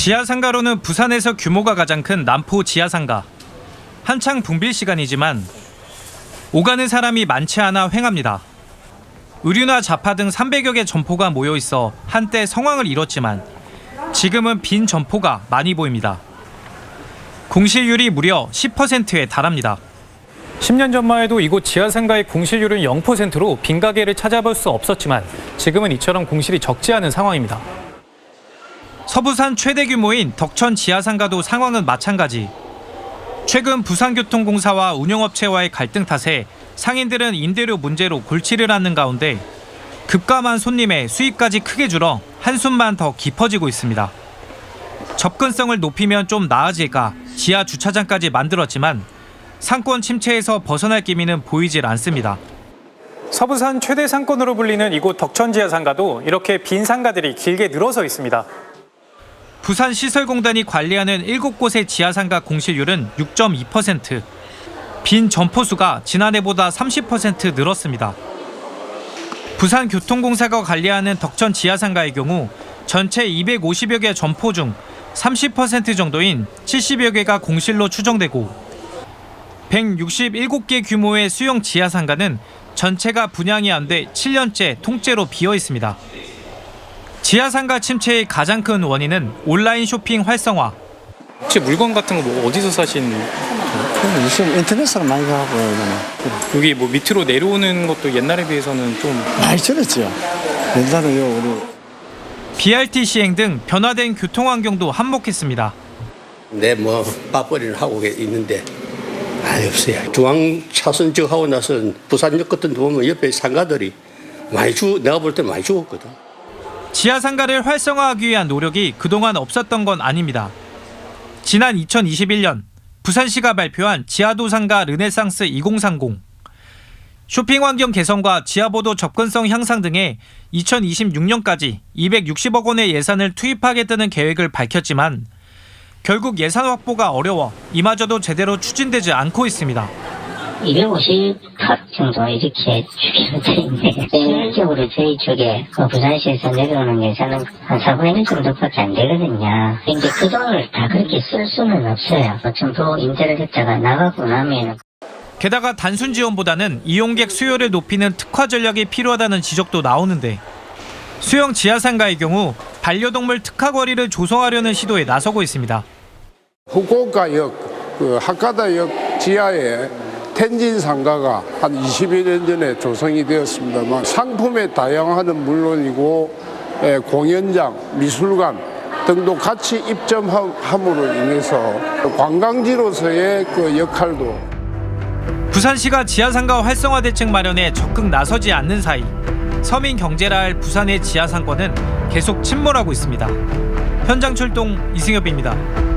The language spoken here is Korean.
지하상가로는 부산에서 규모가 가장 큰 남포 지하상가. 한창 붕빌 시간이지만 오가는 사람이 많지 않아 횡합니다. 의류나 자파 등 300여 개 점포가 모여 있어 한때 성황을 이뤘지만 지금은 빈 점포가 많이 보입니다. 공실률이 무려 10%에 달합니다. 10년 전만 해도 이곳 지하상가의 공실률은 0%로 빈 가게를 찾아볼 수 없었지만 지금은 이처럼 공실이 적지 않은 상황입니다. 서부산 최대 규모인 덕천 지하상가도 상황은 마찬가지. 최근 부산교통공사와 운영업체와의 갈등 탓에 상인들은 임대료 문제로 골치를 않는 가운데 급감한 손님의 수입까지 크게 줄어 한숨만 더 깊어지고 있습니다. 접근성을 높이면 좀 나아질까 지하 주차장까지 만들었지만 상권 침체에서 벗어날 기미는 보이질 않습니다. 서부산 최대 상권으로 불리는 이곳 덕천 지하 상가도 이렇게 빈 상가들이 길게 늘어서 있습니다. 부산시설공단이 관리하는 7곳의 지하상가 공실률은 6.2%. 빈 점포수가 지난해보다 30% 늘었습니다. 부산교통공사가 관리하는 덕천 지하상가의 경우 전체 250여 개 점포 중 30% 정도인 70여 개가 공실로 추정되고 167개 규모의 수용 지하상가는 전체가 분양이 안 돼 7년째 통째로 비어 있습니다. 지하상가 침체의 가장 큰 원인은 온라인 쇼핑 활성화. 혹시 물건 같은 거 뭐 어디서 사신? 그럼 요즘 인터넷으로 많이 가고 그러잖아. 여기 뭐 밑으로 내려오는 것도 옛날에 비해서는 좀 많이 줄었죠. 옛날에 요 우리 BRT 시행 등 변화된 교통 환경도 한몫했습니다. 내뭐 맞벌이를 하고 있는데 아니 없어요. 중앙 차선 저 하고 나서는 부산역 같은 데 보면 옆에 상가들이 많이 죽 내가 볼 때 많이 죽었거든. 지하상가를 활성화하기 위한 노력이 그동안 없었던 건 아닙니다. 지난 2021년 부산시가 발표한 지하도상가 르네상스 2030 쇼핑 환경 개선과 지하보도 접근성 향상 등에 2026년까지 260억 원의 예산을 투입하겠다는 계획을 밝혔지만 결국 예산 확보가 어려워 이마저도 제대로 추진되지 않고 있습니다. 250컷 정도 이렇게 주기로 돼 있는데 실질적으로 저희 쪽에 그 부산시에서 내려오는 예산은 한 4분의 1 정도밖에 안 되거든요. 이제 그 돈을 다 그렇게 쓸 수는 없어요. 전부 임대를 했다가 나가고 나면 게다가 단순 지원보다는 이용객 수요를 높이는 특화 전략이 필요하다는 지적도 나오는데 수영 지하상가의 경우 반려동물 특화 거리를 조성하려는 시도에 나서고 있습니다. 후쿠오카역, 그 하카다역 지하에 텐진 상가가 한 20여 년 전에 조성이 되었습니다만 상품의 다양화는 물론이고 에, 공연장, 미술관 등도 같이 입점함으로 인해서 관광지로서의 그 역할도 부산시가 지하상가 활성화 대책 마련에 적극 나서지 않는 사이 서민 경제라 할 부산의 지하상권은 계속 침몰하고 있습니다. 현장 출동 이승엽입니다.